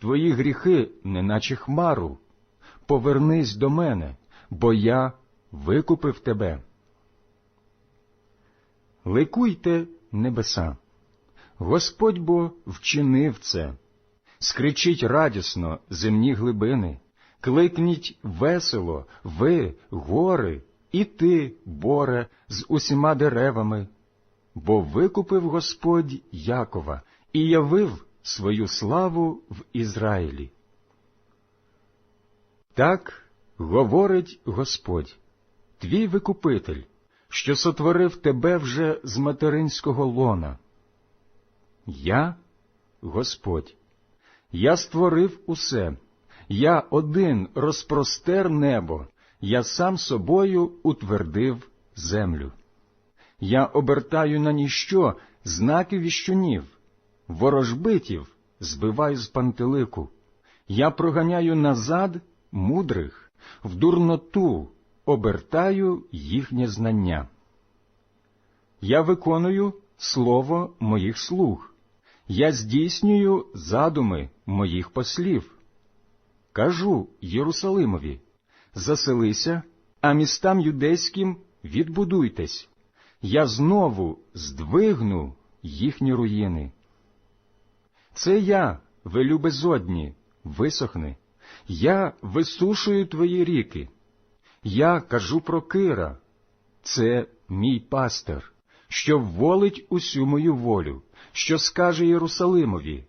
твої гріхи, неначе хмару. Повернись до мене, бо я викупив тебе. Ликуйте небеса. Господь бо вчинив це. Скричіть радісно земні глибини, кликніть весело, ви, гори, і ти, боре, з усіма деревами, бо викупив Господь Якова і явив свою славу в Ізраїлі. Так говорить Господь, твій викупитель, що сотворив тебе вже з материнського лона. Я Господь, я створив усе, я один розпростер небо, я сам собою утвердив землю. Я обертаю на ніщо знаки віщунів, ворожбитів збиваю з пантелику. Я проганяю назад мудрих, в дурноту обертаю їхнє знання. Я виконую слово моїх слуг, я здійснюю задуми моїх послів. Кажу Єрусалимові, заселися, а містам юдейським відбудуйтесь. Я знову здвигну їхні руїни. Це я, велю безодні, висохни, я висушую твої ріки. Я кажу про Кира, це мій пастир, що волить усю мою волю, що скаже Єрусалимові,